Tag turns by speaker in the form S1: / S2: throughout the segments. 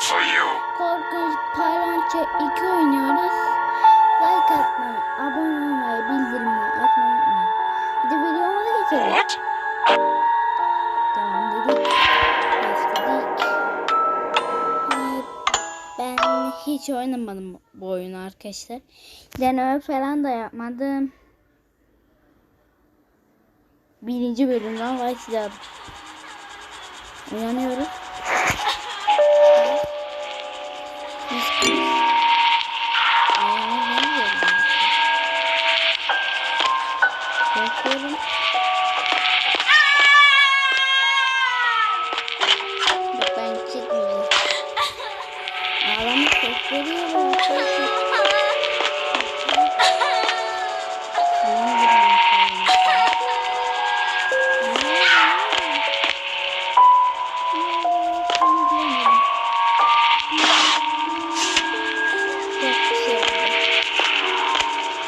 S1: Korkunç Parança 2 oynuyoruz. Like atmayı, abone olmayı, bildirimleri açmayı unutmayın. Hadi videomuza geçelim.
S2: What?
S1: Devam dedik. Başladık. Ben hiç oynamadım bu oyunu arkadaşlar. Deneme falan da yapmadım. Birinci bölümden başlayalım. Uyanıyoruz. Bakıyorum. Bak ben çıkmayacağım. Ağlama ses veriyorum.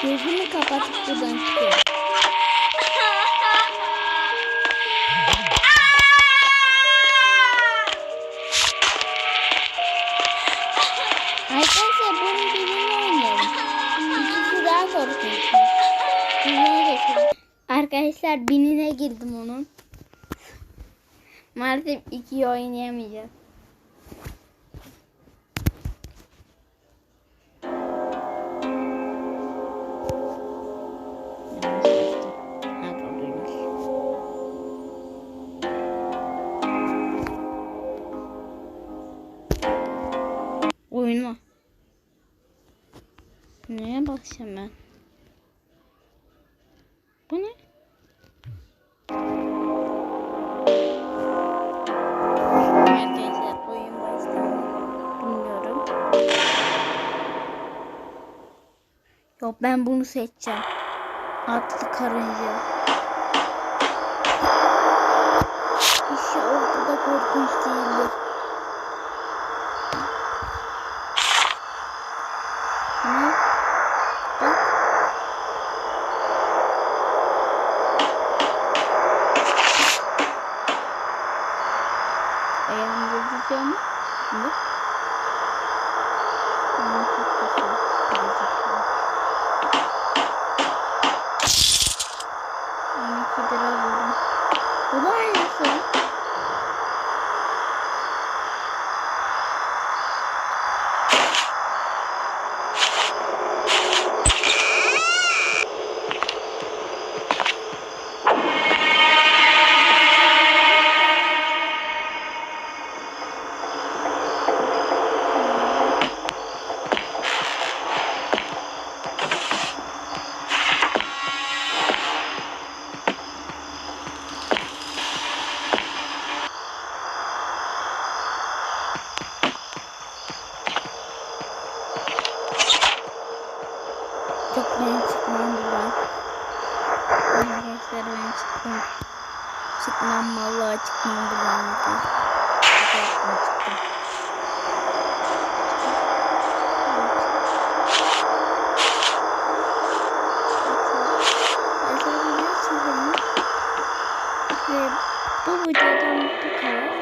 S1: Gözümü kapatıp buradan çıkıyorum. Arkadaşlar bunun birini oynayalım. İkisi daha korkunç. Birine geçelim. Arkadaşlar binine girdim onun. Maalesef ikiyi oynayamayacağız. Yanlış Neye bakacağım ben? Bu ne? Yok ben bunu seçeceğim. Atlı karınca. İnşallah bu da korkunç değildir. ayağımı vurduracağım. Şimdi. Çok ben çıkmam buradan. Arkadaşlar ben çıktım. Çıkmam vallahi çıkmam buradan. Yaptım çıktım. Bu videodan bu kadar.